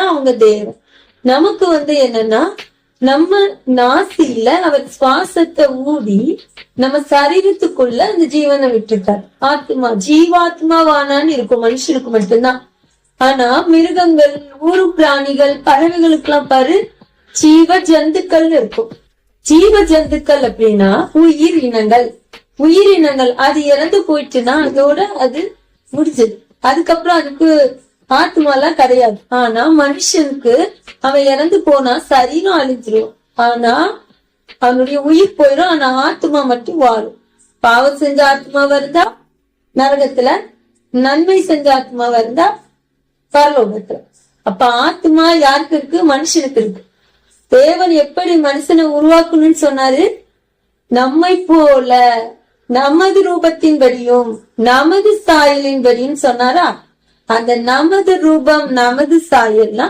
தான் அவங்க தேவன். நமக்கு வந்து என்னன்னா நம்ம நாசியில அவர் சுவாசத்தை ஊதி நம்ம சரீரத்துக்குள்ள அந்த ஜீவனை விட்டுட்டார். ஆத்மா ஜீவாத்மாவானான்னு இருக்கும் மனுஷனுக்கு மட்டும்தான். ஆனா மிருகங்கள் ஊரு பிராணிகள் பறவைகளுக்கெல்லாம் பாரு ஜீவ ஜந்துக்கள் இருக்கும். ஜீவ ஜந்துக்கள் அப்படின்னா உயிர் இனங்கள். உயிரினங்கள் அது இறந்து போயிடுச்சுன்னா அதோட அது முடிஞ்சது. அதுக்கப்புறம் அதுக்கு ஆத்மாலாம் கிடையாது. ஆனா மனுஷனுக்கு அவன் இறந்து போனா சரீரம் அழிஞ்சிரும். ஆனா அவனுடைய உயிர் போயிடும் ஆனா ஆத்மா மட்டும் வாழும். பாவம் செஞ்ச ஆத்மா வருதா நரகத்துல நன்மை செஞ்ச ஆத்மா வருதா பரலோகத்துல. அப்ப ஆத்மா யாருக்கு இருக்கு? மனுஷனுக்கு இருக்கு. தேவன் எப்படி மனுஷனை உருவாக்கணும்னு சொன்னாரு? நம்மை போல நமது ரூபத்தின்படியும் நமது சாயலின்படியும் சொன்னாரா? அந்த நமது ரூபம் நமது சாயல்லாம்